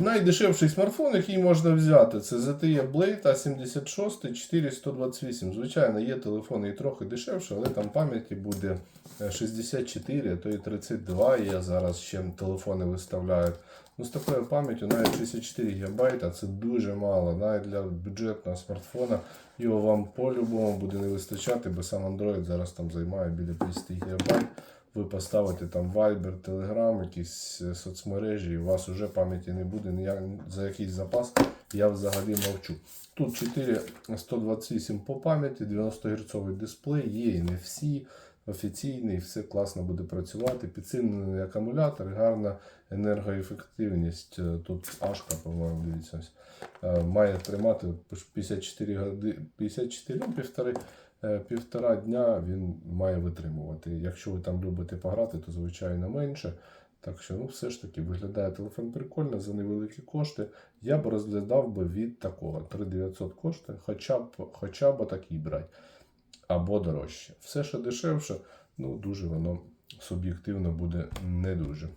Найдешевший смартфон, який можна взяти, це ZTE Blade A76 4128. Звичайно, є телефони і трохи дешевше, але там пам'яті буде е, 64, а то і 32. Я зараз ще телефони виставляю. Ну, з такою пам'яттю навіть 64 ГБ це дуже мало. Навіть для бюджетного смартфона його вам по-любому буде не вистачати, бо сам Android зараз там займає біля 50 ГБ. Ви поставите там Viber, Telegram, якісь е, соцмережі, і у вас вже пам'яті не буде ніяк, за якийсь запас. Я взагалі мовчу. Тут 4 128 по пам'яті, 90 Гц дисплей, є і не всі. Офіційний, все класно буде працювати. Підсилений акумулятор, гарна енергоефективність. Е, Тут Ашка, по-моєму, дивіться. е, Має тримати 54 години, 54 ну, півтори, е, півтора дня він має витримувати. Якщо ви там любите пограти, то звичайно менше. Так що, ну, все ж таки, виглядає телефон прикольно за невеликі кошти. Я б розглядав би від такого. 3900 коштує, хоча б, хоча б такий брати. Або дорожче. Все, що дешевше, ну дуже воно суб'єктивно буде не дуже.